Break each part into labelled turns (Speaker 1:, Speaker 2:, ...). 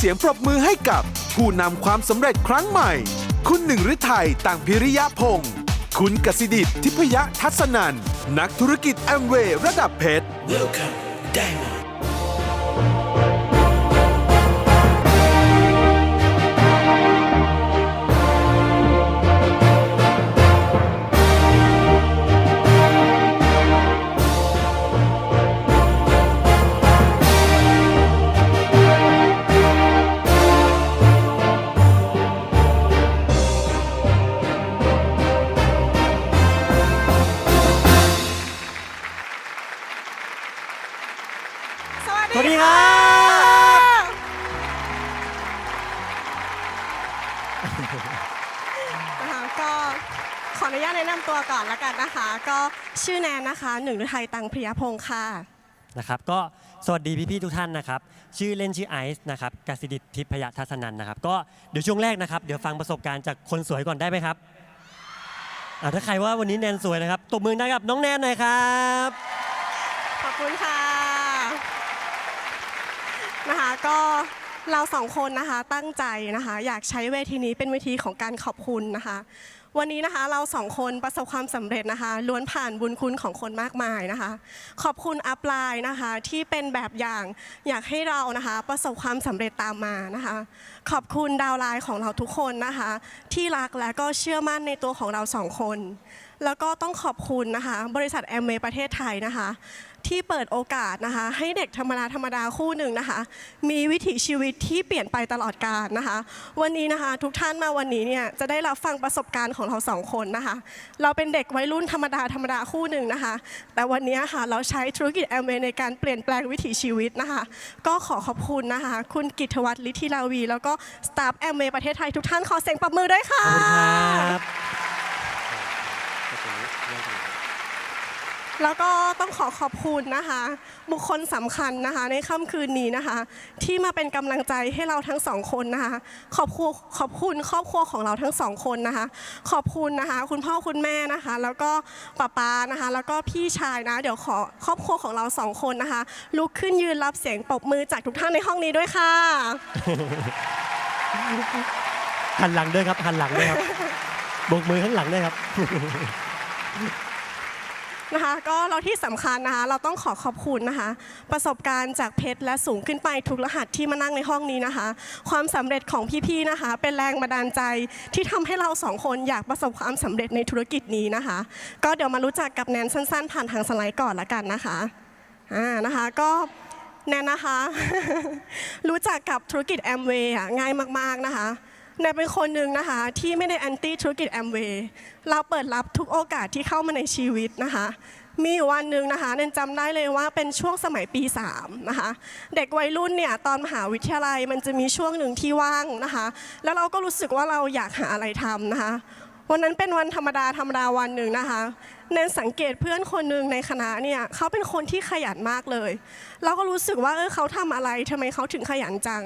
Speaker 1: เสียงปรบมือให้กับ ผู้นำความสำเร็จครั้งใหม่ คุณหนึ่งฤทัยต่างพิริยะพงศ์คุณกสิดิษฐ์ทิพยทัศนัน นักธุรกิจแอมเวย์ระดับเพชร
Speaker 2: Welcome, Diamond.
Speaker 3: นนนะคะหนึ่งฤทัยตังพริยพงศ์ค่ะ
Speaker 4: นะครับก็สวัสดีพี่ๆทุกท่านนะครับ ชื่อเล่นชื่อไอซ์นะครับกสิดิตทิพยทัศนันนะครับ ก็เดี๋ยวช่วงแรกนะครับ เดี๋ยวฟังประสบการณ์จากคนสวยก่อนได้ไหมครับอ่าถ้าใครว่าวันนี้แนนสวยนะครับตบมือได้กับน้องแนนหน่อยครับ
Speaker 3: ขอบคุณค่ะนะคะก็เราสองคนนะคะตั้งใจนะคะ อยากใช้เวทีนี้เป็นเวทีของการขอบคุณนะคะ วันนี้นะคะเราสองคนประสบความสำเร็จนะคะ ล้วนผ่านบุญคุณของคนมากมายนะคะ ขอบคุณอัพไลน์นะคะที่เป็นแบบอย่างอยากให้เรานะคะ ประสบความสำเร็จตามมานะคะ ขอบคุณดาวไลน์ของเราทุกคนนะคะ ที่รักและก็เชื่อมั่นในตัวของเราสองคน แล้วก็ต้องขอบคุณนะคะ บริษัทแอมเวย์ประเทศไทยนะคะ ที่เปิดโอกาสนะคะ ให้เด็กธรรมดาธรรมดาคู่หนึ่งนะคะ มีวิถีชีวิตที่เปลี่ยนไปตลอดกาลนะคะ วันนี้นะคะ ทุกท่านมาวันนี้เนี่ยจะได้รับฟังประสบการณ์ของเราสองคนนะคะ เราเป็นเด็กวัยรุ่นธรรมดาธรรมดาคู่หนึ่งนะคะ แต่วันนี้ค่ะเราใช้ธุรกิจแอมเวย์ในการเปลี่ยนแปลงวิถีชีวิตนะคะ ก็ขอขอบคุณนะคะ คุณกิตวัฒน์ลิทธิลาวี แล้วก็สตาฟแอมเวย์ประเทศไทยทุกท่านขอเสียงปรบมือด้วยค่ะ
Speaker 4: ขอบคุณครับ
Speaker 3: แล้วก็ต้องขอขอบคุณนะคะ บุคคลสำคัญนะคะ ในค่ำคืนนี้นะคะ ที่มาเป็นกำลังใจให้เราทั้งสองคนนะคะขอบคุณขอบคุณครอบครัวของเราทั้งสองคนนะคะ ขอบคุณนะคะ คุณพ่อคุณแม่นะคะ แล้วก็ป้าป๊านะคะ แล้วก็พี่ชายนะ เดี๋ยวขอครอบครัวของเราสองคนนะคะ ลุกขึ้นยืนรับเสียงปรบมือจากทุกท่านในห้องนี้ด้วยค่ะ
Speaker 4: หันหลังด้วยครับหันหลังด้วยครับโบกมือข้างหลังด้วยครับ
Speaker 3: นะคะก็เราที่สำคัญนะคะ เราต้องขอขอบคุณนะคะ ประสบการณ์จากเพชรและสูงขึ้นไปทุกรหัสที่มานั่งในห้องนี้นะคะ ความสำเร็จของพี่ๆนะคะ เป็นแรงบันดาลใจที่ทำให้เราสองคนอยากประสบความสำเร็จในธุรกิจนี้นะคะ ก็เดี๋ยวมารู้จักกับแนนสั้นๆ ผ่านทางสไลด์ก่อนละกันนะคะอ่านะคะก็แนนนะคะ รู้จักกับธุรกิจแอมเวย์ง่ายมากๆนะคะ แนนเป็นคนหนึ่งนะคะ ที่ไม่ได้แอนตี้ธุรกิจแอมเวย์เราเปิดรับทุกโอกาสที่เข้ามาในชีวิตนะคะ มีอยู่วันหนึ่งนะคะแนนจำได้เลยว่าเป็นช่วงสมัยปี 3 นะคะ เด็กวัยรุ่นเนี่ยตอนมหาวิทยาลัยมันจะมีช่วงหนึ่งที่ว่างนะคะ แล้วเราก็รู้สึกว่าเราอยากหาอะไรทำนะคะ วันนั้นเป็นวันธรรมดาธรรมดาวันหนึ่งนะคะ แนนสังเกตเพื่อนคนหนึ่งในคณะเนี่ยเขาเป็นคนที่ขยันมากเลย เราก็รู้สึกว่าเออเขาทำอะไรทำไมเขาถึงขยันจัง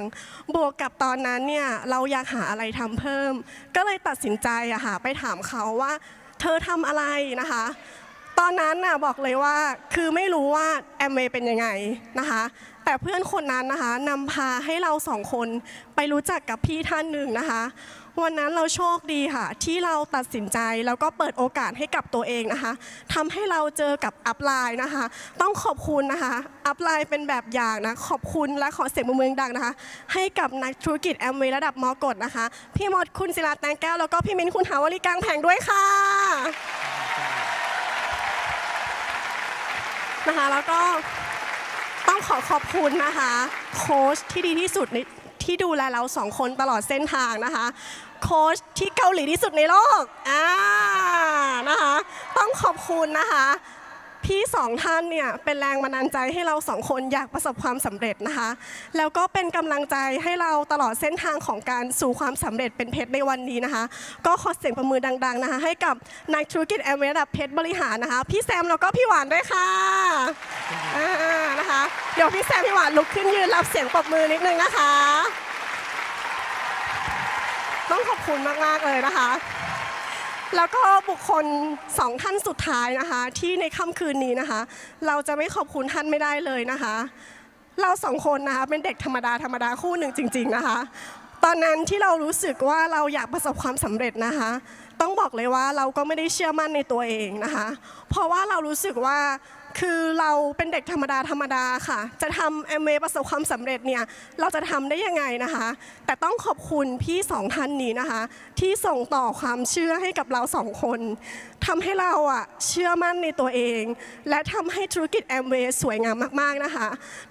Speaker 3: บวกกับตอนนั้นเนี่ยเราอยากหาอะไรทำเพิ่ม ก็เลยตัดสินใจอะค่ะไปถามเขาว่า เธอทำอะไรนะคะ ตอนนั้นน่ะบอกเลยว่าคือไม่รู้ว่าแอมเวย์เป็นยังไงนะคะแต่เพื่อนคนนั้นนะคะนำพาให้เราสองคนไปรู้จักกับพี่ท่านหนึ่งนะคะ วันนั้นเราโชคดีค่ะ ที่เราตัดสินใจแล้วก็เปิดโอกาสให้กับตัวเองนะคะทำให้เราเจอกับอัพไลน์นะคะ ต้องขอบคุณนะคะ อัพไลน์เป็นแบบอย่างนะ ขอบคุณและขอเสียงปรบมือดังนะคะ ให้กับนักธุรกิจแอมเวย์ระดับมอกดนะคะ พี่มดคุณศิลาแตงแก้วแล้วก็พี่มินคุณหาวลีกลางแผงด้วยค่ะนะคะแล้วก็ต้องขอขอบคุณนะคะ โค้ชที่ดีที่สุดใน ที่ดูแลเราสองคนตลอดเส้นทางนะคะ โค้ชที่เกาหลีที่สุดในโลกอ่านะคะต้องขอบคุณนะคะ พี่สองท่านเนี่ยเป็นแรงบันดาลใจให้เราสองคนอยากประสบความสำเร็จนะคะ แล้วก็เป็นกำลังใจให้เราตลอดเส้นทางของการสู่ความสำเร็จเป็นเพชรในวันนี้นะคะ ก็ขอเสียงประมือดัง ๆนะคะ ให้กับนักธุรกิจแอมเวย์ระดับเพชรบริหารนะคะ พี่แซมแล้วก็พี่หวานด้วยค่ะอ่านะคะ เดี๋ยวพี่แซมพี่หวานลุกขึ้นยืนรับเสียงปรบมือนิดนึงนะคะ ต้องขอบคุณมากๆเลยนะคะ แล้วก็บุคคลสองท่านสุดท้ายนะคะ ที่ในค่ำคืนนี้นะคะ เราจะไม่ขอบคุณท่านไม่ได้เลยนะคะ เราสองคนนะคะเป็นเด็กธรรมดาธรรมดาคู่หนึ่งจริง ๆนะคะ ตอนนั้นที่เรารู้สึกว่าเราอยากประสบความสำเร็จนะคะ ต้องบอกเลยว่าเราก็ไม่ได้เชื่อมั่นในตัวเองนะคะ เพราะว่าเรารู้สึกว่า คือเราเป็นเด็กธรรมดาธรรมดาค่ะ จะทำแอมเวประสบความสำเร็จเนี่ยเราจะทำได้ยังไงนะคะ แต่ต้องขอบคุณพี่สองท่านนี้นะคะ ที่ส่งต่อความเชื่อให้กับเราสองคนทำให้เราอะเชื่อมั่นในตัวเอง และทำให้ธุรกิจแอมเวย์สวยงามมากๆนะคะ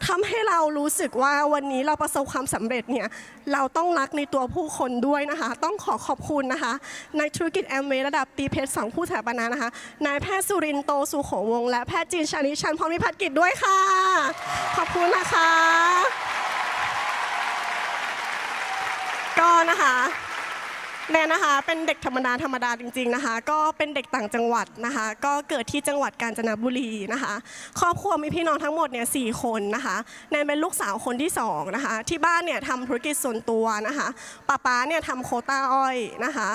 Speaker 3: ทำให้เรารู้สึกว่าวันนี้เราประสบความสำเร็จเนี่ยเราต้องรักในตัวผู้คนด้วยนะคะ ต้องขอขอบคุณนะคะ ในธุรกิจแอมเวย์ระดับตีเพชรสองผู้สถาปนานะคะนายแพทย์สุรินโตสุโขวงและแพทย์จีนชานิชันพรหมิพัฒกิจด้วยค่ะ ขอบคุณนะคะ ก็นะคะแนนนะคะเป็นเด็กธรรมดาธรรมดาจริง ๆนะคะ ก็เป็นเด็กต่างจังหวัดนะคะ ก็เกิดที่จังหวัดกาญจนบุรีนะคะ ครอบครัวมีพี่น้องทั้งหมดเนี่ยสคนนะคะแนนเป็นลูกสาวคนที่สองนะคะที่บ้านเนี่ยทำธุรกิจส่วนตัวนะคะป้าป๊าเนี่ยทำโคต้าอ้อยนะคะ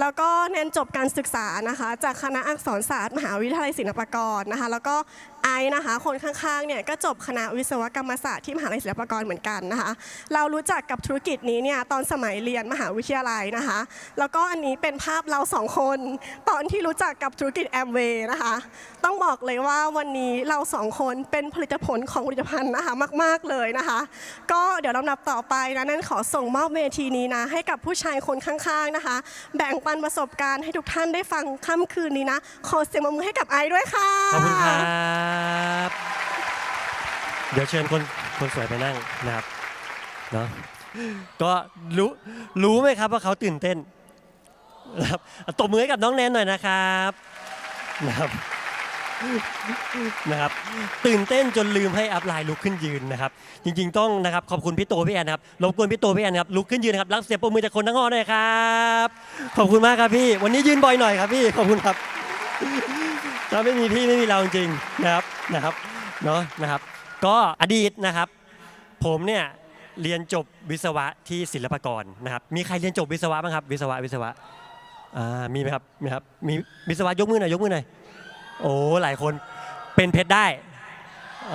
Speaker 3: แล้วก็แนนจบการศึกษานะคะ จากคณะอักษรศาสตร์มหาวิทยาลัยศิลปากรนะคะ แล้วก็ไอซ์นะคะ คนข้างๆเนี่ยก็จบคณะวิศวกรรมศาสตร์ที่มหาวิทยาลัยศิลปากรเหมือนกันนะคะ เรารู้จักกับธุรกิจนี้เนี่ยตอนสมัยเรียนมหาวิทยาลัยนะคะ แล้วก็อันนี้เป็นภาพเราสองคน ตอนที่รู้จักกับธุรกิจแอมเวย์นะคะ ต้องบอกเลยว่าวันนี้เราสองคนเป็นผลิตผลของผลิตภัณฑ์นะคะมาก ๆเลยนะคะ ก็เดี๋ยวลำดับต่อไปนะนั่นขอส่งมอบเวทีนี้นะให้กับผู้ชายคนข้างๆนะคะ แบ่งปันประสบการณ์ให้ทุกท่านได้ฟังค่ำคืนนี้นะ ขอเสียงปรบมือให้กับไอซ์ด้วยค่ะ
Speaker 4: ขอบคุณครับเดี๋ยวเชิญคนคนสวยไปนั่งนะครับเนาะก็รู้รู้ไหมครับว่าเขาตื่นเต้นนะครับตบมือให้กับน้องแนนหน่อยนะครับนะครับนะครับตื่นเต้นจนลืมให้อัพไลน์ลุกขึ้นยืนนะครับ จริง ๆ ต้องนะครับขอบคุณพี่โตพี่แอนนะครับรบกวนพี่โตพี่แอนนะครับลุกขึ้นยืนนะครับรับเสียงปรบมือจากคนทั้งห้องหน่อยครับ ขอบคุณมากครับพี่ วันนี้ยืนบ่อยหน่อยครับพี่ขอบคุณครับ ถ้าไม่มีพี่ไม่มีเราจริงนะครับนะครับเนาะนะครับ ก็อดีตนะครับ ผมเนี่ยเรียนจบวิศวะที่ศิลปากรนะครับ มีใครเรียนจบวิศวะบ้างครับ วิศวะวิศวะอ่ามีไหมครับมีครับมีวิศวะยกมือหน่อยยกมือหน่อยโอ้หลายคนเป็นเพชรได้เอ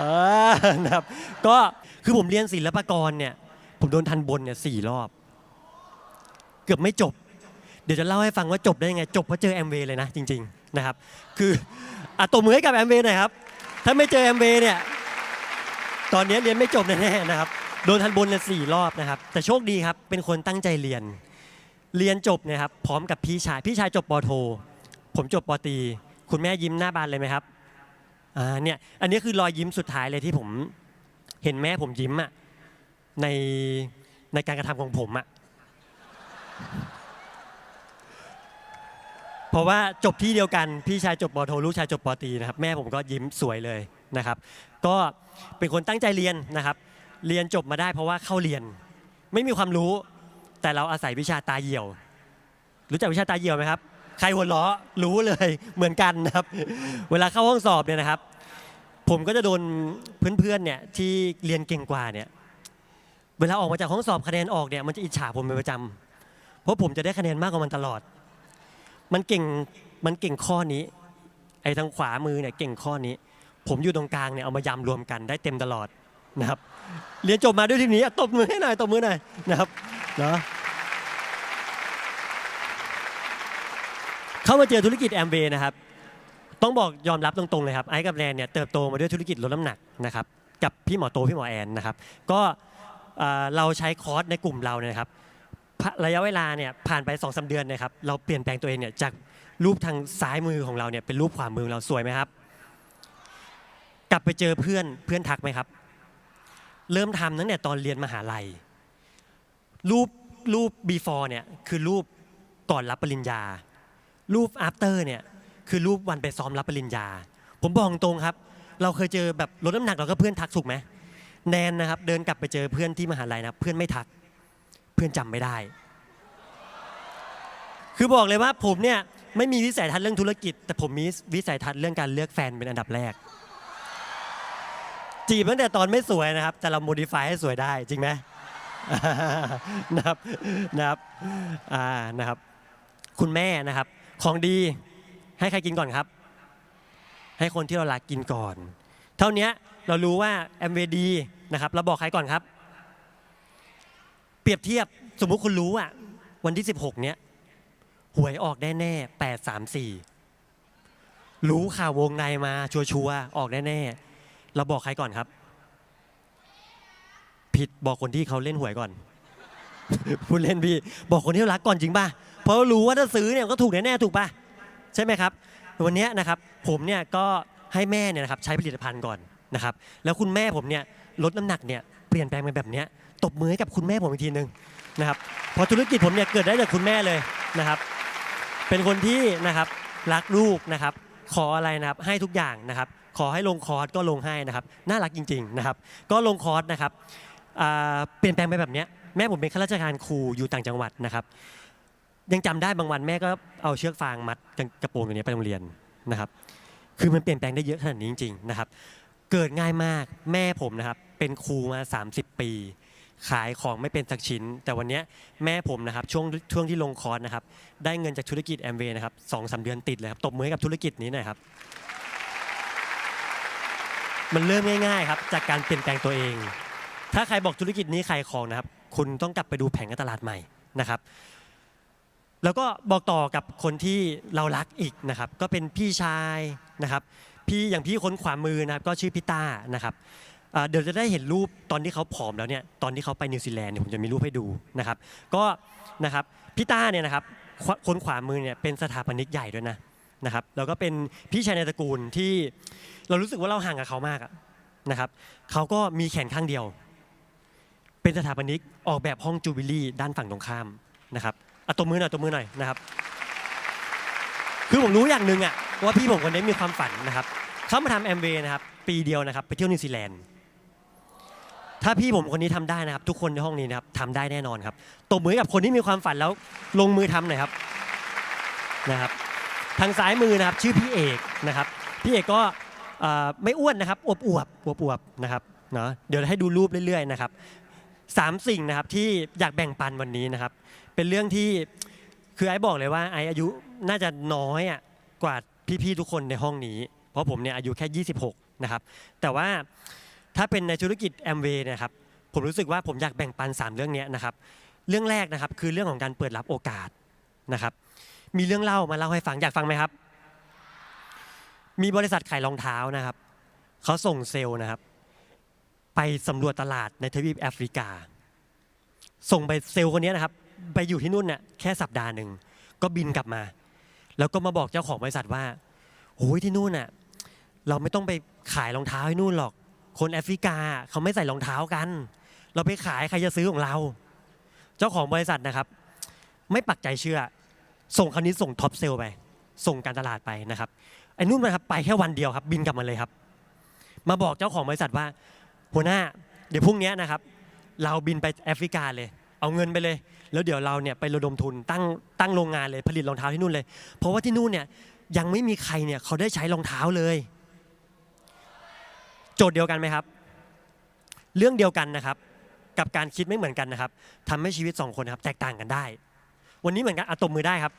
Speaker 4: อนะครับก็คือผมเรียนศิลปากรเนี่ยผมโดนทันบนเนี่ยสี่รอบ เกือบไม่จบ เดี๋ยวจะเล่าให้ฟังว่าจบได้ยังไง จบเพราะเจอแอมเวย์เลยนะจริง ๆ นะครับ คืออะตบมือให้กับแอมเวย์หน่อยครับ ถ้าไม่เจอแอมเวย์เนี่ย ตอนนี้เรียนไม่จบแน่ๆนะครับ โดนทันบนเนี่ยสี่รอบนะครับ แต่โชคดีครับ เป็นคนตั้งใจเรียน เรียนจบเนี่ยครับ พร้อมกับพี่ชาย พี่ชายจบปโท ผมจบปตี คุณแม่ยิ้มหน้าบานเลยไหมครับ อ่า เนี่ย อันนี้คือรอยยิ้มสุดท้ายเลยที่ผม เห็นแม่ผมยิ้มอะในในการกระทำของผมอะ เพราะว่าจบที่เดียวกันพี่ชายจบปโทลูกชายจบปตีนะครับแม่ผมก็ยิ้มสวยเลยนะครับ ก็เป็นคนตั้งใจเรียนนะครับ เรียนจบมาได้เพราะว่าเข้าเรียน ไม่มีความรู้ แต่เราอาศัยวิชาตาเหี่ยว รู้จักวิชาตาเหี่ยวไหมครับใครหัวเราะรู้เลยเหมือนกันนะครับ เวลาเข้าห้องสอบเนี่ยนะครับ ผมก็จะโดนเพื่อนๆเนี่ยที่เรียนเก่งกว่าเนี่ยเวลาออกมาจากห้องสอบคะแนนออกเนี่ยมันจะอิจฉาผมเป็นประจำเพราะผมจะได้คะแนนมากกว่ามันตลอด มันเก่งมันเก่งข้อนี้ ไอ้ทางขวามือเนี่ยเก่งข้อนี้ ผมอยู่ตรงกลางเนี่ยเอามายำรวมกันได้เต็มตลอดนะครับ เรียนจบมาด้วยทีมนี้ตบมือให้หน่อยตบมือหน่อยนะครับเนาะเข้ามาเจอธุรกิจแอมเบนะครับ ต้องบอกยอมรับตรงๆเลยครับไอ้กับแนนเนี่ยเติบโตมาด้วยธุรกิจลดน้ำหนักนะครับกับพี่หมอโตพี่หมอแอนนะครับ ก็เราใช้คอร์สในกลุ่มเราเนี่ยครับ ระยะเวลาเนี่ยผ่านไป2อสเดือนนะครับเราเปลี่ยนแปลงตัวเองเนี่ยจากรูปทางซ้ายมือของเราเนี่ยเป็นรูปขวามือเราสวยไหมครับ กลับไปเจอเพื่อนเพื่อนทักไหมครับ เริ่มทำตั้งแต่ตอนเรียนมหาลัย รูปรูป before เนี่ยคือรูปก่อนรับปริญญา รูป after เนี่ยคือรูปวันไปซ้อมรับปริญญา ผมบอกตรงครับ เราเคยเจอแบบลดน้ำหนักเราก็เพื่อนทักถูกไหมแนนนะครับ เดินกลับไปเจอเพื่อนที่มหาลัยนะเพื่อนไม่ทัก เพื่อนจำไม่ได้ คือบอกเลยว่าผมเนี่ยไม่มีวิสัยทัศน์เรื่องธุรกิจ แต่ผมมีวิสัยทัศน์เรื่องการเลือกแฟนเป็นอันดับแรก จีบตั้งแต่ตอนไม่สวยนะครับ แต่เราโมดิฟายให้สวยได้จริงไหมนะครับนะครับอ่านะครับ คุณแม่นะครับ ของดีให้ใครกินก่อนครับ ให้คนที่เรารักกินก่อน เท่านี้เรารู้ว่าแอมเวดีนะครับเราบอกใครก่อนครับ เปรียบเทียบสมมุติคุณรู้อะวันที่ 16 เนี้ยหวยออกแน่ๆ8 3 4รู้ข่าววงในมาชัวร์ๆออกแน่ๆเราบอกใครก่อนครับ ผิดบอกคนที่เขาเล่นหวยก่อน พูดเล่นพี่ บอกคนที่รักก่อนจริงป่ะเพราะรู้ว่าถ้าซื้อเนี่ยก็ถูกแน่ๆถูกป่ะใช่ไหมครับ วันนี้นะครับ ผมเนี่ยก็ให้แม่เนี่ยนะครับใช้ผลิตภัณฑ์ก่อนนะครับ แล้วคุณแม่ผมเนี่ยลดน้ำหนักเนี่ยเปลี่ยนแปลงไปแบบเนี้ย ตบมือให้กับคุณแม่ผมอีกทีหนึ่งนะครับเพราะธุรกิจผมเนี่ยเกิดได้จากคุณแม่เลยนะครับ เป็นคนที่นะครับรักลูกนะครับ ขออะไรนะครับให้ทุกอย่างนะครับ ขอให้ลงคอร์สก็ลงให้นะครับ น่ารักจริง ๆนะครับ ก็ลงคอร์สนะครับเปลี่ยนแปลงไปแบบเนี้ยแม่ผมเป็นข้าราชการครูอยู่ต่างจังหวัดนะครับ ยังจำได้บางวันแม่ก็เอาเชือกฟางมัดกระโปรงอย่างนี้ไปโรงเรียนนะครับ คือมันเปลี่ยนแปลงได้เยอะขนาดนี้จริงๆนะครับ เกิดง่ายมากแม่ผมนะครับเป็นครูมา 30 ปี ขายของไม่เป็นสักชิ้น แต่วันเนี้ยแม่ผมนะครับช่วงช่วงที่ลงคอร์สนะครับได้เงินจากธุรกิจแอมเวย์นะครับสองสามเดือนติดเลยครับตบมือให้กับธุรกิจนี้หน่อยครับ มันเริ่มง่ายๆครับจากการเปลี่ยนแปลงตัวเอง ถ้าใครบอกธุรกิจนี้ขายของนะครับ คุณต้องกลับไปดูแผงการตลาดใหม่นะครับ แล้วก็บอกต่อกับคนที่เรารักอีกนะครับ ก็เป็นพี่ชายนะครับ พี่อย่างพี่คนขวามือนะครับก็ชื่อพี่ต้านะครับ อ่าเดี๋ยวจะได้เห็นรูปตอนที่เขาผอมแล้วเนี่ยตอนที่เขาไปนิวซีแลนด์เนี่ยผมจะมีรูปให้ดูนะครับก็นะครับพี่ต้าเนี่ยนะครับขวาคนขวามือเนี่ยเป็นสถาปนิกใหญ่ด้วยนะนะครับแล้วก็เป็นพี่ชายในตระกูลที่เรารู้สึกว่าเราห่างกับเขามากอะนะครับเขาก็มีแขนข้างเดียว เป็นสถาปนิกออกแบบห้องจูบิลี่ด้านฝั่งตรงข้ามนะครับอะตบมือหน่อยตบมือหน่อยนะครับ คือผมรู้อย่างหนึ่งอะว่าพี่ผมคนนี้มีความฝันนะครับเขามาทำแอมเวย์นะครับปีเดียวนะครับไปเที่ยวนิวซีแลนด์ ถ้าพี่ผมคนนี้ทำได้นะครับ ทุกคนในห้องนี้นะครับทำได้แน่นอนครับตบมือให้กับคนที่มีความฝันแล้วลงมือทำหน่อยครับนะครับ ทางซ้ายมือนะครับชื่อพี่เอกนะครับพี่เอกก็เอ่อไม่อ้วนนะครับอวบอวบอวบอวบนะครับเนาะเดี๋ยวให้ดูรูปเรื่อยๆนะครับสามสิ่งนะครับที่อยากแบ่งปันวันนี้นะครับ เป็นเรื่องที่คือไอ้บอกเลยว่าไอ้อายุน่าจะน้อยอะกว่าพี่ๆทุกคนในห้องนี้ เพราะผมเนี่ยอายุแค่ 26 นะครับ แต่ว่า ถ้าเป็นในธุรกิจแอมเวย์นะครับผมรู้สึกว่าผมอยากแบ่งปัน 3 เรื่องนี้นะครับ เรื่องแรกนะครับคือเรื่องของการเปิดรับโอกาสนะครับ มีเรื่องเล่ามาเล่าให้ฟังอยากฟังไหมครับ มีบริษัทขายรองเท้านะครับเขาส่งเซลล์นะครับ ไปสำรวจตลาดในทวีปแอฟริกา ส่งไปเซลล์คนนี้นะครับ ไปอยู่ที่นู่นเนี่ยแค่สัปดาห์หนึ่งก็บินกลับมา แล้วก็มาบอกเจ้าของบริษัทว่าโอ้ยที่นู่นน่ะเราไม่ต้องไปขายรองเท้าให้นู่นหรอก คนแอฟริกาเขาไม่ใส่รองเท้ากัน เราไปขายใครจะซื้อของเรา เจ้าของบริษัทนะครับ ไม่ปักใจเชื่อ ส่งคราวนี้ส่งท็อปเซลไป ส่งการตลาดไปนะครับไอ้นู่นนะครับไปแค่วันเดียวครับบินกลับมาเลยครับ มาบอกเจ้าของบริษัทว่า หัวหน้าเดี๋ยวพรุ่งนี้นะครับ เราบินไปแอฟริกาเลย เอาเงินไปเลย แล้วเดี๋ยวเราเนี่ยไประดมทุนตั้งตั้งโรงงานเลยผลิตรองเท้าที่นู่นเลย เพราะว่าที่นู่นเนี่ยยังไม่มีใครเนี่ยเขาได้ใช้รองเท้าเลย โจทย์เดียวกันไหมครับ เรื่องเดียวกันนะครับ กับการคิดไม่เหมือนกันนะครับทำให้ชีวิตสองคนนะครับ แตกต่างกันได้ วันนี้เหมือนกันอะตบมือได้ครับ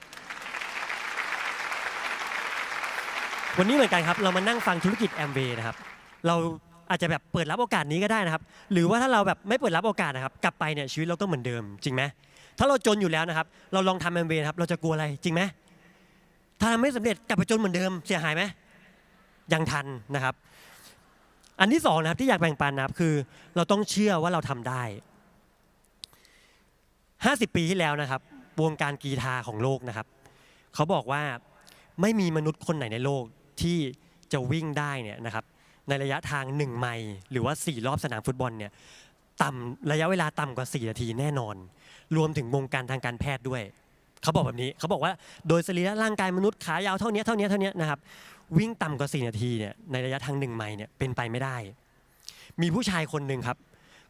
Speaker 4: วันนี้เหมือนกันครับ เรามานั่งฟังธุรกิจแอมเวย์นะครับ เราอาจจะแบบเปิดรับโอกาสนี้ก็ได้นะครับ หรือว่าถ้าเราแบบไม่เปิดรับโอกาสนะครับ กลับไปเนี่ยชีวิตเราก็เหมือนเดิมจริงไหมถ้าเราจนอยู่แล้วนะครับ เราลองทำแอมเวย์ครับ เราจะกลัวอะไรจริงไหมถ้าทำไม่สำเร็จกลับไปจนเหมือนเดิมเสียหายไหมยังทันนะครับ อันที่สองนะครับที่อยากแบ่งปันนะครับคือ เราต้องเชื่อว่าเราทำได้ 50 ปีที่แล้วนะครับ วงการกีฬาของโลกนะครับ เขาบอกว่าไม่มีมนุษย์คนไหนในโลกที่จะวิ่งได้เนี่ยนะครับ ในระยะทาง 1 ไมล์หรือว่า 4 รอบสนามฟุตบอลเนี่ยต่ำระยะเวลาต่ำกว่า 4 นาทีแน่นอน รวมถึงวงการทางการแพทย์ด้วย เขาบอกแบบนี้เขาบอกว่าโดยสรีระร่างกายมนุษย์ขายาวเท่านี้เท่านี้เท่านี้นะครับ วิ่งต่ำกว่า 4 นาทีเนี่ยในระยะทาง1ไมล์เนี่ยเป็นไปไม่ได้ มีผู้ชายคนหนึ่งครับ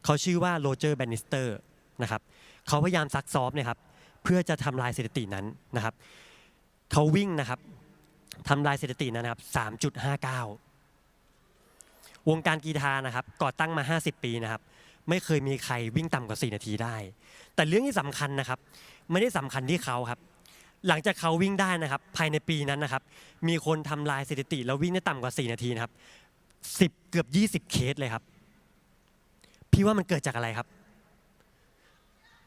Speaker 4: เขาชื่อว่าโรเจอร์แบนนิสเตอร์นะครับเขาพยายามซักซ้อมเนะครับเพื่อจะทำลายสถิตินั้นนะครับเขาวิ่งนะครับทำลายสถิตินั้นนะครับ 3.59 วงการกีฬานะครับก่อตั้งมา 50 ปีนะครับไม่เคยมีใครวิ่งต่ำกว่า 4 นาทีได้ แต่เรื่องที่สำคัญนะครับ ไม่ได้สำคัญที่เขาครับ หลังจากเขาวิ่งได้นะครับ ภายในปีนั้นนะครับ มีคนทำลายสถิติ แล้ววิ่งได้ต่ำกว่า 4 นาทีนะครับ10เกือบ 20 เคสเลยครับ พี่ว่ามันเกิดจากอะไรครับ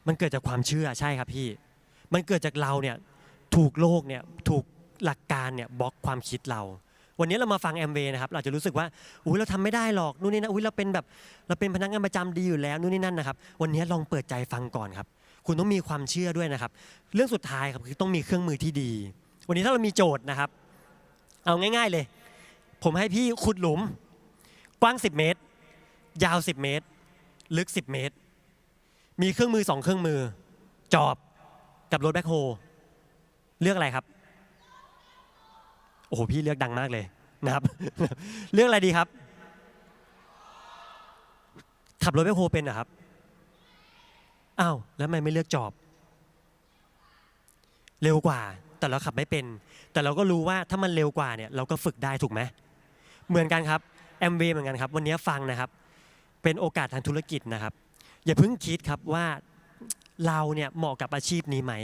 Speaker 4: มันเกิดจากความเชื่อใช่ครับพี่ มันเกิดจากเราเนี่ยถูกโลกเนี่ยถูกหลักการเนี่ยบล็อกความคิดเรา วันนี้เรามาฟังแอมเวนะครับเราจะรู้สึกว่าอุ้ยเราทำไม่ได้หรอกนู่นนี่นะอุ้ยเราเป็นแบบเราเป็นพนักงานประจำดีอยู่แล้วนู่นนี่นั่นนะครับ วันนี้ลองเปิดใจฟังก่อนครับ คุณต้องมีความเชื่อด้วยนะครับ เรื่องสุดท้ายครับคือต้องมีเครื่องมือที่ดี วันนี้ถ้าเรามีโจทย์นะครับ เอาง่าย ๆเลย ผมให้พี่ขุดหลุม กว้าง 10 เมตร ยาว 10 เมตร ลึก 10 เมตร มีเครื่องมือสองเครื่องมือ จอบกับรถแบ็คโฮเลือกอะไรครับโอ้โหพี่เลือกดังมากเลยนะครับ เลือกอะไรดีครับ ขับรถแบ็คโฮเป็นเหรอครับ อ้าวแล้วทำไมไม่เลือกจอบ เร็วกว่า แต่เราขับไม่เป็น แต่เราก็รู้ว่าถ้ามันเร็วกว่าเนี่ยเราก็ฝึกได้ถูกไหมเหมือนกันครับแอมเวเหมือนกันครับวันนี้ฟังนะครับ เป็นโอกาสทางธุรกิจนะครับ อย่าเพิ่งคิดครับว่าเราเนี่ยเหมาะกับอาชีพนี้ไหม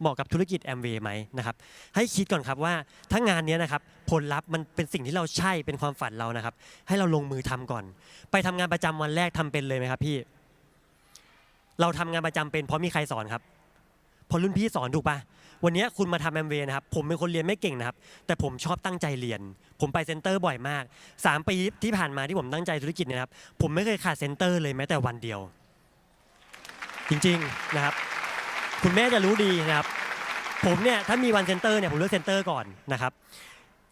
Speaker 4: เหมาะกับธุรกิจแอมเวย์ไหมนะครับให้คิดก่อนครับว่าถ้างานเนี้ยนะครับผลลัพธ์มันเป็นสิ่งที่เราใช่เป็นความฝันเรานะครับ ให้เราลงมือทำก่อน ไปทำงานประจำวันแรกทำเป็นเลยไหมครับพี่ เราทำงานประจำเป็นเพราะมีใครสอนครับเพราะรุ่นพี่สอนถูกปะวันนี้คุณมาทำแอมเวย์นะครับ ผมเป็นคนเรียนไม่เก่งนะครับ แต่ผมชอบตั้งใจเรียน ผมไปเซ็นเตอร์บ่อยมาก 3 ปีที่ผ่านมาที่ผมตั้งใจธุรกิจเนี่ยนะครับ ผมไม่เคยขาดเซ็นเตอร์เลยแม้แต่วันเดียว จริงๆนะครับ คุณแม่จะรู้ดีนะครับ ผมเนี่ยถ้ามีวันเซ็นเตอร์เนี่ยผมเลือกเซ็นเตอร์ก่อนนะครับ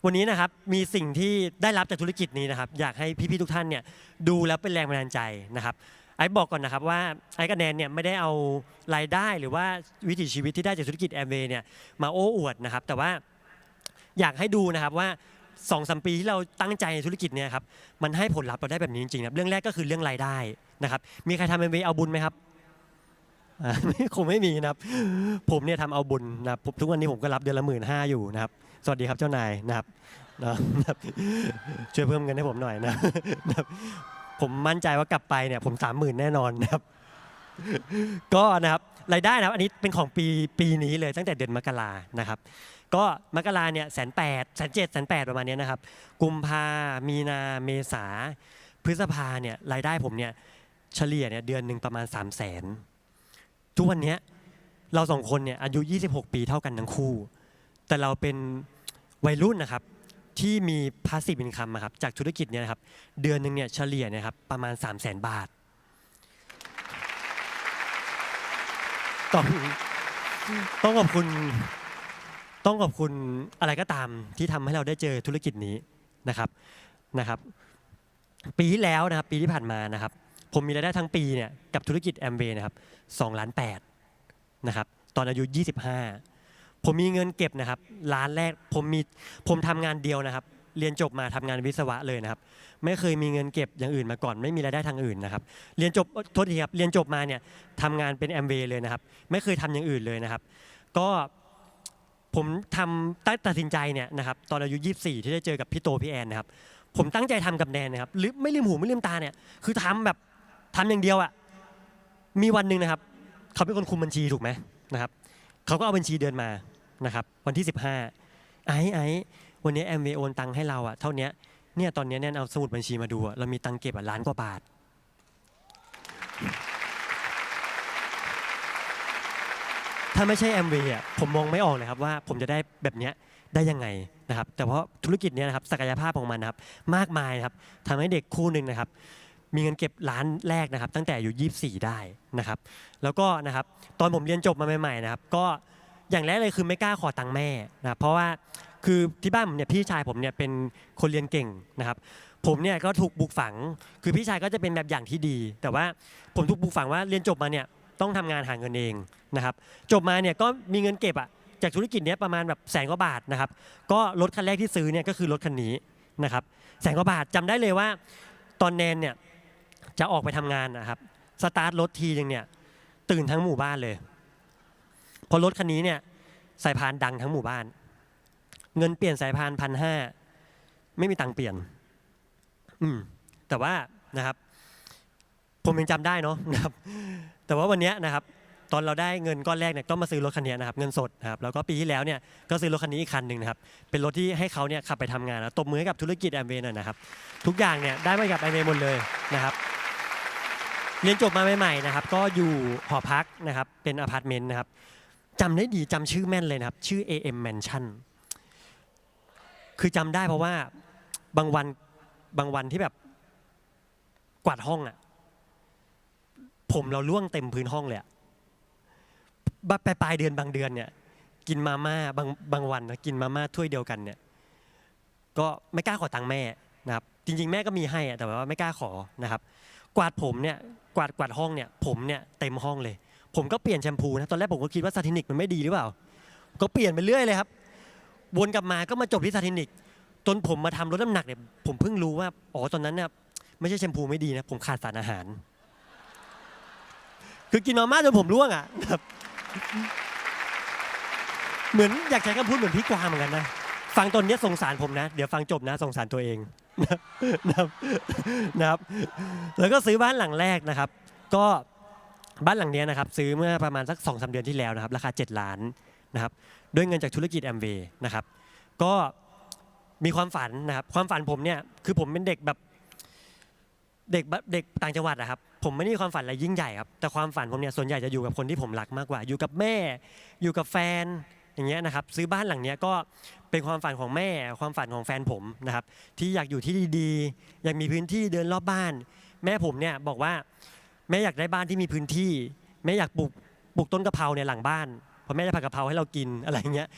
Speaker 4: วันนี้นะครับมีสิ่งที่ได้รับจากธุรกิจนี้นะครับ อยากให้พี่ๆทุกท่านเนี่ยดูแล้วเป็นแรงบันดาลใจนะครับ ไอ้บอกก่อนนะครับว่าไอ้กับแนนเนี่ยไม่ได้เอารายได้หรือว่าวิถีชีวิตที่ได้จากธุรกิจแอมเวย์เนี่ยมาโอ้อวดนะครับ แต่ว่าอยากให้ดูนะครับว่าสองสามปีที่เราตั้งใจในธุรกิจเนี่ยครับมันให้ผลลัพธ์เราได้แบบนี้จริงๆนะครับเรื่องแรกก็คือเรื่องรายได้นะครับมีใครทำแอมเวย์เอาบุญไหมครับคงไม่มีนะครับ ผมเนี่ยทำเอาบุญนะครับผมทุกวันนี้ผมก็รับเดือนละหมื่นห้าอยู่นะครับสวัสดีครับเจ้านายนะครับนะช่วยเพิ่มเงินให้ผมหน่อยนะนะครับ ผมมั่นใจว่ากลับไปเนี่ยผมสามหมื่นแน่นอนนะครับ ก็นะครับรายได้นะครับ อันนี้เป็นของปีปีนี้เลยตั้งแต่เดือนมกรานะครับ ก็มกราเนี่ยแสนแปดแสนเจ็ดแสนแปดประมาณเนี้ยนะครับ กุมภามีนาเมษาพฤษภาเนี่ยรายได้ผมเนี่ยเฉลี่ยเนี่ยเดือนหนึ่งประมาณ3 0 0แสนทุกวันเนี้ยเราสองคนเนี่ยอายุ 26 ปีเท่ากันทั้งคู่ แต่เราเป็นวัยรุ่นนะครับ ที่มีพาสซีฟอินคัมครับจากธุรกิจเนี่ยนะครับเดือนหนึ่งเนี่ยเฉลี่ยนะครับประมาณ 3 0 0แสนบาทต้องต้องขอบคุณต้องขอบคุณอะไรก็ตามที่ทำให้เราได้เจอธุรกิจนี้นะครับนะครับ ปีที่แล้วนะครับปีที่ผ่านมานะครับ ผมมีรายได้ทั้งปีเนี่ยกับธุรกิจแอมเบนะครับ2ล้าน8นะครับตอนอายุ 25 ผมมีเงินเก็บนะครับล้านแรกผมมีผมทำงานเดียวนะครับ เรียนจบมาทำงานวิศวะเลยนะครับ ไม่เคยมีเงินเก็บอย่างอื่นมาก่อน ไม่มีรายได้ทางอื่นนะครับ เรียนจบโทษทีครับเรียนจบมาเนี่ยทำงานเป็นแอมเบเลยนะครับ ไม่เคยทำอย่างอื่นเลยนะครับ ก็ผมทำตั้งตัดสินใจเนี่ยนะครับตอนอายุ 24 ที่ได้เจอกับพี่โตพี่แอนนะครับ ผมตั้งใจทำกับแนนนะครับลืมไม่ลืมหูไม่ลืมตาเนี่ยคือทำแบบทำอย่างเดียวอะมีวันหนึ่งนะครับ เขาเป็นคนคุมบัญชีถูกไหมนะครับ เขาก็เอาบัญชีเดือนมา นะครับวันที่ 15 ไอ้ไอ้วันนี้แอมเวโอนตังค์ให้เราอะเท่านี้เนี่ยตอนเนี้ยแนนเอาสมุดบัญชีมาดูเรามีตังค์เก็บอะล้านกว่าบาท ถ้าไม่ใช่แอมเวย์ผมมองไม่ออกเลยครับว่าผมจะได้แบบเนี้ยได้ยังไงนะครับ แต่เพราะธุรกิจเนี้ยนะครับศักยภาพของมันนะครับ มากมายนะครับทำให้เด็กคู่หนึ่งนะครับ มีเงินเก็บล้านแรกนะครับ ตั้งแต่อายุ24 ได้นะครับ แล้วก็นะครับตอนผมเรียนจบมาใหม่ๆนะครับ ก็ อย่างแรกเลยคือไม่กล้าขอตังค์แม่นะครับเพราะว่าคือที่บ้านผมเนี่ยพี่ชายผมเนี่ยเป็นคนเรียนเก่งนะครับ ผมเนี่ยก็ถูกปลูกฝัง คือพี่ชายก็จะเป็นแบบอย่างที่ดี แต่ว่าผมถูกปลูกฝังว่าเรียนจบมาเนี่ยต้องทำงานหาเงินเองนะครับ จบมาเนี่ยก็มีเงินเก็บอะจากธุรกิจเนี้ยประมาณแบบแสนกว่าบาทนะครับ ก็รถคันแรกที่ซื้อเนี่ยก็คือรถคันนี้นะครับแสนกว่าบาทจำได้เลยว่า ตอนแนนเนี่ยจะออกไปทำงานนะครับสตาร์ทรถทีนึงเนี่ยตื่นทั้งหมู่บ้านเลย พอรถคันนี้เนี่ยสายพานดังทั้งหมู่บ้าน เงินเปลี่ยนสายพานพันห้าไม่มีตังค์เปลี่ยน อืม แต่ว่านะครับ ผมยังจำได้เนาะนะครับ แต่ว่าวันเนี้ยนะครับ ตอนเราได้เงินก้อนแรกเนี่ยก็มาซื้อรถคันนี้นะครับ เงินสดนะครับแล้วก็ปีที่แล้วเนี่ยก็ซื้อรถคันนี้อีกคันหนึ่งนะครับ เป็นรถที่ให้เขาเนี่ยขับไปทำงานแล้วตบมือกับธุรกิจแอมเวย์หน่อยนะครับ ทุกอย่างเนี่ยได้มากับแอมเวย์หมดเลยนะครับเรียนจบมาใหม่ๆนะครับ ก็อยู่หอพักนะครับ เป็นอพาร์ตเมนต์นะครับ จำได้ดีจำชื่อแม่นเลยนะครับ ชื่อ AM Mansion คือจำได้เพราะว่าบางวันบางวันที่แบบกวาดห้องอะผมเราล่วงเต็มพื้นห้องเลยอะปลายปลายเดือนบางเดือนเนี่ย กินมาม่าบางบางวันนะกินมาม่าถ้วยเดียวกันเนี่ย ก็ไม่กล้าขอตังค์แม่นะครับ จริง ๆ แม่ก็มีให้อะแต่ว่าไม่กล้าขอนะครับ กวาดผมเนี่ยกวาดกวาดห้องเนี่ย ผมเนี่ยเต็มห้องเลย ผมก็เปลี่ยนแชมพูนะตอนแรกผมก็คิดว่าซาตินิกมันไม่ดีหรือเปล่า ก็เปลี่ยนไปเรื่อยเลยครับ วนกลับมาก็มาจบที่ซาตินิก จนผมมาทำลดน้ำหนักเนี่ยผมเพิ่งรู้ว่าอ๋อตอนนั้นเนี่ยไม่ใช่แชมพูไม่ดีนะผมขาดสารอาหาร คือกินมาม่าจนผมร่วงอะแบบเหมือนอยากใช้คำพูดเหมือนพี่กวางเหมือนกันนะฟังตอนนี้สงสารผมนะ เดี๋ยวฟังจบนะสงสารตัวเองนะครับนะครับ แล้วก็ซื้อบ้านหลังแรกนะครับ ก็ บ้านหลังเนี้ยนะครับซื้อเมื่อประมาณสักสองสาเดือนที่แล้วนะครับราคา 7 ล้านนะครับด้วยเงินจากธุรกิจแอมเวย์นะครับก็มีความฝันนะครับความฝันผมเนี่ยคือผมเป็นเด็กแบบเด็กเด็กต่างจังหวัดนะครับผมไม่ได้มีความฝันอะไรยิ่งใหญ่ครับแต่ความฝันผมเนี่ยส่วนใหญ่จะอยู่กับคนที่ผมรักมากกว่า อยู่กับแม่ อยู่กับแฟนอย่างเงี้ยนะครับซื้อบ้านหลังเนี้ยก็เป็นความฝันของแม่ ความฝันของแฟนผมนะครับที่อยากอยู่ที่ดีๆ อยากมีพื้นที่เดินรอบบ้าน แม่ผมเนี่ยบอกว่า แม่อยากได้บ้านที่มีพื้นที่ แม่อยากปลูกปลูกต้นกะเพราเนี่ยหลังบ้านเพราะแม่จะผัดกะเพราให้เรากินอะไรเงี้ย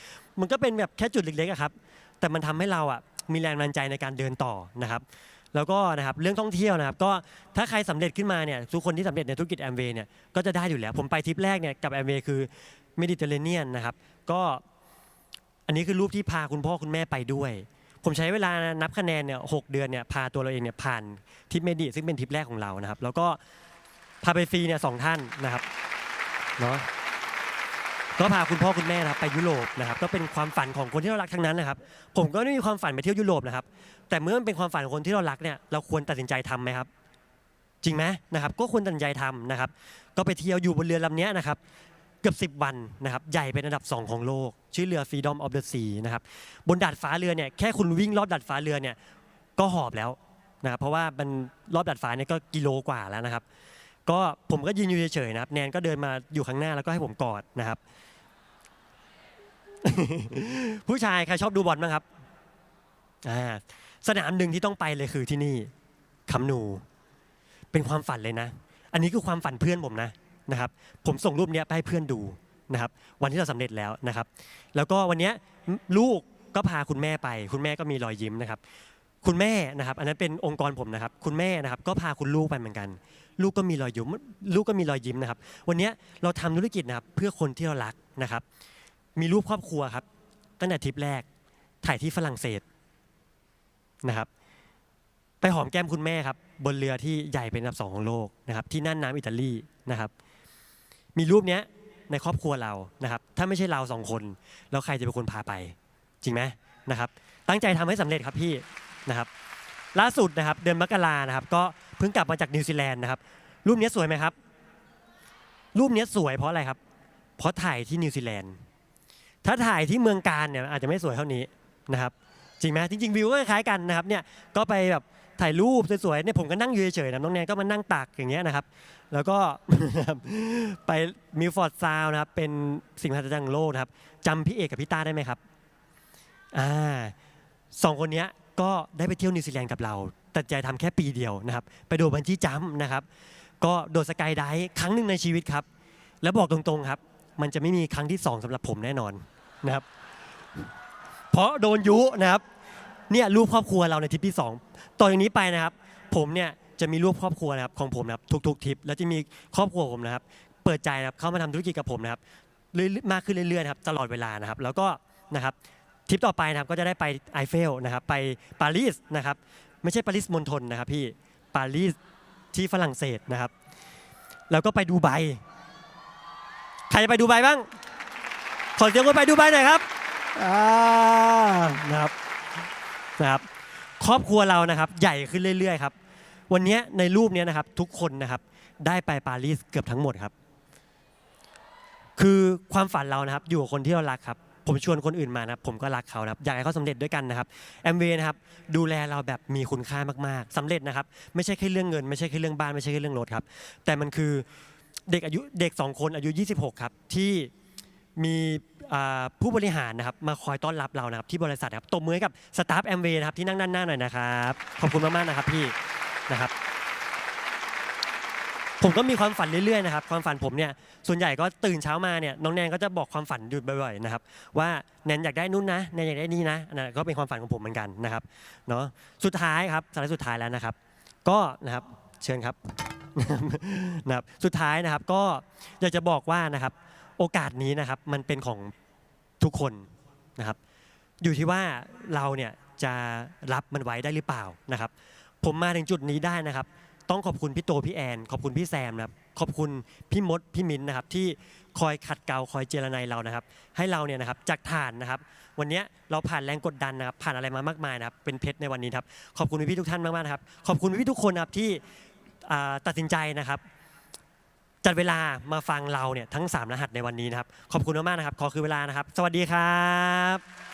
Speaker 4: มันก็เป็นแบบแค่จุดเล็กๆอะครับ แต่มันทำให้เราอะมีแรงบันดาลใจในการเดินต่อนะครับ แล้วก็นะครับเรื่องท่องเที่ยวนะครับ ก็ถ้าใครสำเร็จขึ้นมาเนี่ยทุกคนที่สำเร็จในธุรกิจแอมเวย์เนี่ยก็จะได้อยู่แล้ว ผมไปทริปแรกเนี่ยกับแอมเวย์คือเมดิเตอร์เรเนียนนะครับ ก็อันนี้คือรูปที่พาคุณพ่อคุณแม่ไปด้วย ผมใช้เวลานับคะแนนเนี่ยหกเดือนเนี่ยพาตัวเราเองเนี่ยผ่านทริปเมดิซึ่งเป็นทริปแรกของเรานะครับ แล้วก็ พาไปฟรีเนี่ยสองท่านนะครับเนาะก็พาคุณพ่อคุณแม่นะครับไปยุโรปนะครับก็เป็นความฝันของคนที่เรารักทั้งนั้นนะครับ ผมก็ไม่มีความฝันไปเที่ยวยุโรปนะครับ แต่เมื่อมันเป็นความฝันของคนที่เรารักเนี่ยเราควรตัดสินใจทำไหมครับ จริงไหมนะครับ ก็ควรตัดสินใจทำนะครับ ก็ไปเที่ยวอยู่บนเรือลำนี้นะครับเกือบ10 วันนะครับใหญ่เป็นอันดับ 2 ของโลก ชื่อเรือ Freedom of the Sea นะครับบนดาดฟ้าเรือเนี่ยแค่คุณวิ่งรอบดาดฟ้าเรือเนี่ยก็หอบแล้วนะครับเพราะว่ามันรอบดาดฟ้าเนี่ยก็กิโลกว่าแล้วนะครับ ก็ผมก็ยืนอยู่เฉยๆนะครับ แนนก็เดินมาอยู่ข้างหน้าแล้วก็ให้ผมกอดนะครับ ผู้ชายใครชอบดูบอลบ้างครับอ่าสนามหนึ่งที่ต้องไปเลยคือที่นี่คำนู เป็นความฝันเลยนะ อันนี้คือความฝันเพื่อนผมนะนะครับ ผมส่งรูปนี้ไปให้เพื่อนดูนะครับ วันที่เราสำเร็จแล้วนะครับ แล้วก็วันนี้ลูกก็พาคุณแม่ไป คุณแม่ก็มีรอยยิ้มนะครับ คุณแม่นะครับ อันนั้นเป็นองค์กรผมนะครับ คุณแม่นะครับ ก็พาคุณลูกไปเหมือนกัน ลูกก็มีรอยยิ้มลูกก็มีรอยยิ้มนะครับ วันนี้เราทำธุรกิจนะครับเพื่อคนที่เรารักนะครับ มีรูปครอบครัวครับตั้งแต่ทริปแรกถ่ายที่ฝรั่งเศสนะครับ ไปหอมแก้มคุณแม่ครับ บนเรือที่ใหญ่เป็นอันดับสองของโลกนะครับ ที่น่านน้ำอิตาลีนะครับ มีรูปเนี้ยในครอบครัวเรานะครับ ถ้าไม่ใช่เราสองคน แล้วใครจะเป็นคนพาไป จริงไหมนะครับ ตั้งใจทำให้สำเร็จครับพี่นะครับ ล่าสุดนะครับ เดือนมกรานะครับ ก็ พิ่งกลับมาจากนิวซีแลนด์นะครับ รูปนี้สวยไหมครับ รูปนี้สวยเพราะอะไรครับ เพราะถ่ายที่นิวซีแลนด์ ถ้าถ่ายที่เมืองการเนี่ยอาจจะไม่สวยเท่านี้นะครับ จริงไหมจริงๆวิวก็คล้ายกันนะครับเนี่ยก็ไปแบบถ่ายรูปสวยๆเนี่ยผมก็นั่งอยู่เฉยๆนะน้องแนนก็มานั่งตักอย่างเงี้ยนะครับ แล้วก็ไปมิวฟอร์ดซาวนะครับเป็นสิ่งมหัศจรรย์ของโลกนะครับจำพี่เอกกับพี่ต้าได้ไหมครับอ่าสองคนเนี้ยก็ได้ไปเที่ยวนิวซีแลนด์กับเรา แต่ใจทำแค่ปีเดียวนะครับ ไปโดดบันจี้จัมนะครับ ก็โดดสกายไดฟ์ครั้งหนึ่งในชีวิตครับ แล้วบอกตรงๆครับ มันจะไม่มีครั้งที่สองสำหรับผมแน่นอนนะครับ เพราะโดนยุนะครับ เนี่ยรูปครอบครัวเราในทริปที่ 2 ต่อจากนี้ไปนะครับ ผมเนี่ยจะมีรูปครอบครัวนะครับของผมนะครับทุกๆทริปแล้วจะมีครอบครัวผมนะครับ เปิดใจนะครับเข้ามาทำธุรกิจกับผมนะครับเรื่อยๆมากขึ้นเรื่อยๆครับตลอดเวลานะครับ แล้วก็นะครับทริปต่อไปนะครับก็จะได้ไปไอเฟลนะครับไปปารีสนะครับ ไม่ใช่ปารีสมณฑลนะครับพี่ปารีสที่ฝรั่งเศสนะครับ แล้วก็ไปดูไบใครจะไปดูไบบ้าง ขอเสียงคนไปดูไบหน่อยครับอ่านะครับนะครับ ครอบครัวเรานะครับ ใหญ่ขึ้นเรื่อยๆครับวันเนี้ยในรูปเนี้ยนะครับทุกคนนะครับ ได้ไปปารีสเกือบทั้งหมดครับ คือความฝันเรานะครับ อยู่กับคนที่เรารักครับ ผมชวนคนอื่นมานะครับผมก็รักเขานะครับอยากให้เขาสำเร็จด้วยกันนะครับแอมเวนะครับดูแลเราแบบมีคุณค่ามากๆสำเร็จนะครับ ไม่ใช่แค่เรื่องเงิน ไม่ใช่แค่เรื่องบ้านไม่ใช่แค่เรื่องรถครับ แต่มันคือเด็กอายุเด็ก 2 คนอายุ 26 ครับที่มีอ่าผู้บริหารนะครับมาคอยต้อนรับเรานะครับที่บริษัทนะครับตบมือให้กับสตาฟแอมเวนะครับที่นั่งด้านหน้าหน่อยนะครับขอบคุณมากๆนะครับพี่นะครับ ผมก็มีความฝันเรื่อยๆนะครับความฝันผมเนี่ยส่วนใหญ่ก็ตื่นเช้ามาเนี่ยน้องแนนก็จะบอกความฝันอยู่บ่อยๆนะครับว่าแนนอยากได้นู่นนะแนนอยากได้นี่นะอันนั้นก็เป็นความฝันของผมเหมือนกันนะครับเนาะสุดท้ายครับสไลด์สุดท้ายแล้วนะครับ ก็นะครับเชิญครับนะครับสุดท้ายนะครับก็อยากจะบอกว่านะครับโอกาสนี้นะครับมันเป็นของทุกคนนะครับ อยู่ที่ว่าเราเนี่ยจะรับมันไว้ได้หรือเปล่านะครับ ผมมาถึงจุดนี้ได้นะครับ ต้องขอบคุณพี่โตพี่แอน ขอบคุณพี่แซมนะครับขอบคุณพี่มดพี่มินนะครับที่คอยขัดเกลาคอยเจรนายเรานะครับ ให้เราเนี่ยนะครับจากฐานนะครับ วันนี้เราผ่านแรงกดดันนะครับ ผ่านอะไรมามากมายนะครับเป็นเพชรในวันนี้ครับขอบคุณพี่ทุกท่านมากๆนะครับขอบคุณพี่ทุกคนนะครับที่ตัดสินใจนะครับ จัดเวลามาฟังเราเนี่ยทั้ง 3 รหัสในวันนี้นะครับ ขอบคุณมากๆนะครับ ขอคือเวลานะครับ สวัสดีครับ